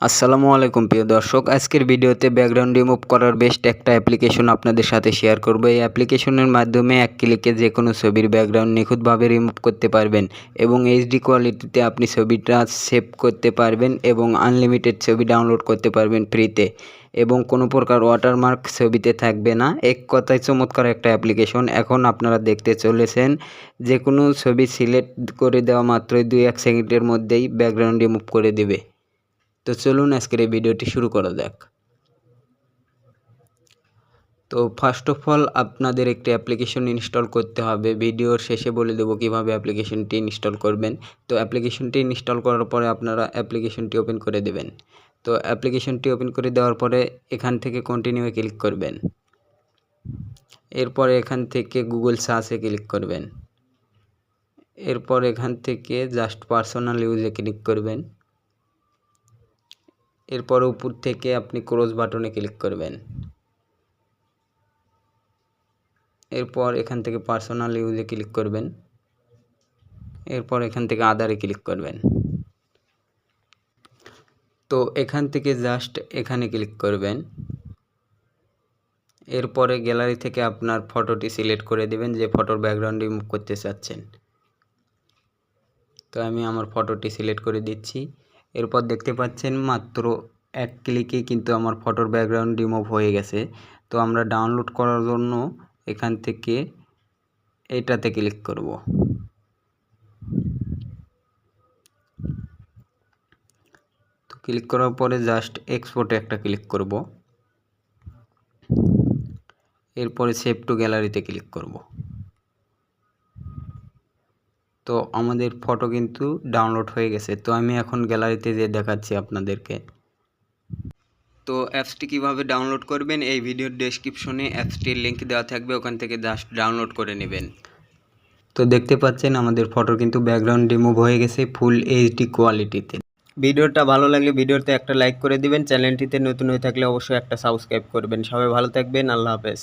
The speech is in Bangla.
আসসালামু আলাইকুম, প্রিয় দর্শক। আজকের ভিডিওতে ব্যাকগ্রাউন্ড রিমুভ করার বেস্ট একটা অ্যাপ্লিকেশন আপনাদের সাথে শেয়ার করব। এই অ্যাপ্লিকেশনের মাধ্যমে এক ক্লিকে যে কোনো ছবির ব্যাকগ্রাউন্ড নিখুঁতভাবে রিমুভ করতে পারবেন এবং এইচডি কোয়ালিটিতে আপনি ছবিটা সেভ করতে পারবেন এবং আনলিমিটেড ছবি ডাউনলোড করতে পারবেন ফ্রিতে এবং কোনো প্রকার ওয়াটারমার্ক ছবিতে থাকবে না। এক কথায় চমৎকার একটা অ্যাপ্লিকেশন এখন আপনারা দেখতে চলেছেন যে কোনো ছবি সিলেক্ট করে দেওয়া মাত্রই দুই এক সেকেন্ডের মধ্যেই ব্যাকগ্রাউন্ড রিমুভ করে দেবে। তো চলুন আজকের এই ভিডিওটি শুরু করা যাক। তো ফার্স্ট অফ অল আপনাদের একটি অ্যাপ্লিকেশন ইনস্টল করতে হবে। ভিডিওর শেষে বলে দেবো কীভাবে অ্যাপ্লিকেশনটি ইনস্টল করবেন। তো অ্যাপ্লিকেশনটি ইনস্টল করার পরে আপনারা অ্যাপ্লিকেশনটি ওপেন করে দেবেন। তো অ্যাপ্লিকেশনটি ওপেন করে দেওয়ার পরে এখান থেকে কন্টিনিউয়ে ক্লিক করবেন। এরপরে এখান থেকে গুগল সার্চে ক্লিক করবেন। এরপর এখান থেকে জাস্ট পার্সোনাল ইউজে ক্লিক করবেন। এরপর উপর থেকে আপনি ক্রস বাটনে ক্লিক করবেন। এরপর এখান থেকে পার্সোনাল ইউজে ক্লিক করবেন। এরপর এখান থেকে আদারে ক্লিক করবেন। তো এখান থেকে জাস্ট এখানে ক্লিক করবেন। এরপরে গ্যালারি থেকে আপনার ফটোটি সিলেক্ট করে দিবেন, যে ফটোর ব্যাকগ্রাউন্ড রিমুভ করতে চাচ্ছেন। তো আমি আমার ফটোটি সিলেক্ট করে দিচ্ছি। এরপর দেখতে পাচ্ছেন মাত্র এক ক্লিকে কিন্তু আমার ফটোর ব্যাকগ্রাউন্ড রিমুভ হয়ে গেছে। তো আমরা ডাউনলোড করার জন্য এখান থেকে এটাতে ক্লিক করব। তো ক্লিক করার পরে জাস্ট এক্সপোর্টে একটা ক্লিক করব। এরপরে সেভ টু গ্যালারিতে ক্লিক করব। তো আমাদের ফটো কিন্তু ডাউনলোড হয়ে গেছে। তো আমি এখন গ্যালারিতে যে দেখাচ্ছি আপনাদেরকে। তো অ্যাপসটি কীভাবে ডাউনলোড করবেন, এই ভিডিওর ডেসক্রিপশনে অ্যাপসটির লিঙ্ক দেওয়া থাকবে, ওখান থেকে জাস্ট ডাউনলোড করে নেবেন। তো দেখতে পাচ্ছেন আমাদের ফটো কিন্তু ব্যাকগ্রাউন্ড রিমুভ হয়ে গেছে ফুল এইচডি কোয়ালিটিতে ভিডিওটা ভালো লাগলে ভিডিওতে একটা লাইক করে দিবেন চ্যানেলটিতে নতুন হয়ে থাকলে অবশ্যই একটা সাবস্ক্রাইব করবেন। সবাই ভালো থাকবেন, আল্লাহ হাফেজ।